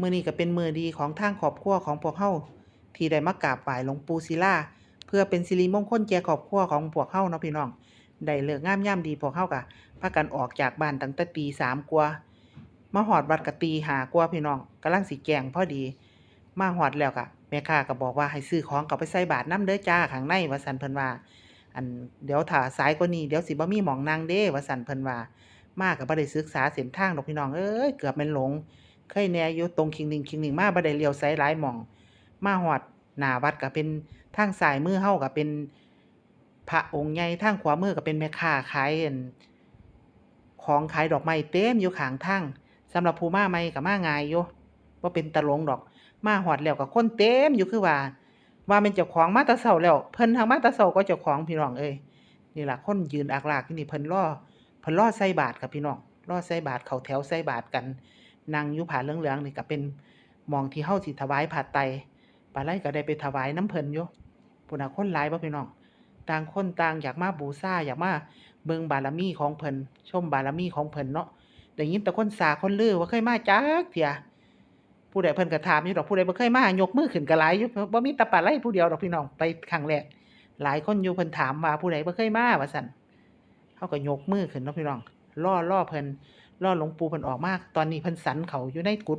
มื้อนี้ก็เป็นมือดีของทางครอบครัวของพวกเฮาที่ได้มากราบไหว้หลวงปู่ศิลาเพื่อเป็นสิริมงคลแก่ครอบครัวของพวกเฮาเนาะพี่น้องได้เลิกงามยามดีพวกเฮาก็พากันออกจากบ้านตั้งแต่ตีสามกว่ามาฮอดวัดก็ตีหากว่าพี่น้องกำลังสิแจงพอดี มาฮอดแล้วก็แม่ค้าก็บอกว่าให้ซื้อของกลับไปใส่บาตรนำเด้อจ้าข้างในว่าซั่นเพิ่นว่า อันเดี๋ยวถ้าสายกว่านี้เดี๋ยวสิบ่มีหม่องนั่งเด้ว่าซั่นเพิ่นว่า มาก็บ่ได้ศึกษาเส้นทางดอกพี่น้องเอ้ยเกือบแม่นหลง เคยแหน่อยู่ตรงคิงหนึ่งคิงหนึ่งมาบ่ได้เลี้ยวไสหลายหม่อง มาฮอดหน้าวัดก็เป็นทางซ้ายมือเฮาก็เป็นพระองค์ใหญ่ทางขวามือก็เป็นแม่ค้าขายกันของขายดอกไม้เต็มอยู่ข้างทางสำหรับผู้มาใหม่ก็มาง่ายอยู่บ่เป็นตะลงดอก มาฮอดแล้วก็คนเต็มอยู่คือว่า ว่าเป็นเจ้าของมาต่เช้าแล้วเพิ่นทางมาต่เช้าก็เจ้าของพี่น้องเอ้ยนี่ล่ะคนยืนอักลากนี่เพิ่นรอเพิ่นรอใส่บาตรครับพี่น้องรอใส่บาตรเขาแถวใส่บาตรกัน นั่งอยู่ผ้าเหลืองๆนี่ก็เป็นมองที่เฮาสิถวายผ้าไตรปานใดก็ได้ไปถวายน้ำเพิ่นอยู่พุ่นน่ะคนหลายบ่พี่น้อง ต่างคนต่างอยากมาบูชาอยากมาเบิงบารมีของเพิ่นชมบารมีของเพิ่นเนาะได้ยินแต่คนสาคนลือว่าเคยมาจักเที่ยผู้ใดเพิ่นก็ถามอยู่ดอกผู้ใดบ่เคยมายกมือขึ้นก็หลายอยู่บ่มีต่ปลาไหลผู้เดียวดอกพี่น้องไปครั้งแรกหลายคนอยู่เพิ่นถามว่าผู้ใดบ่เคยมาว่าซั่นเฮาก็ยกมือขึ้นเนาะพี่น้องรอรอเพิ่น รอหลวงปู่เพิ่นออกมาตอนนี้เพิ่นสันเขาอยู่ในกุด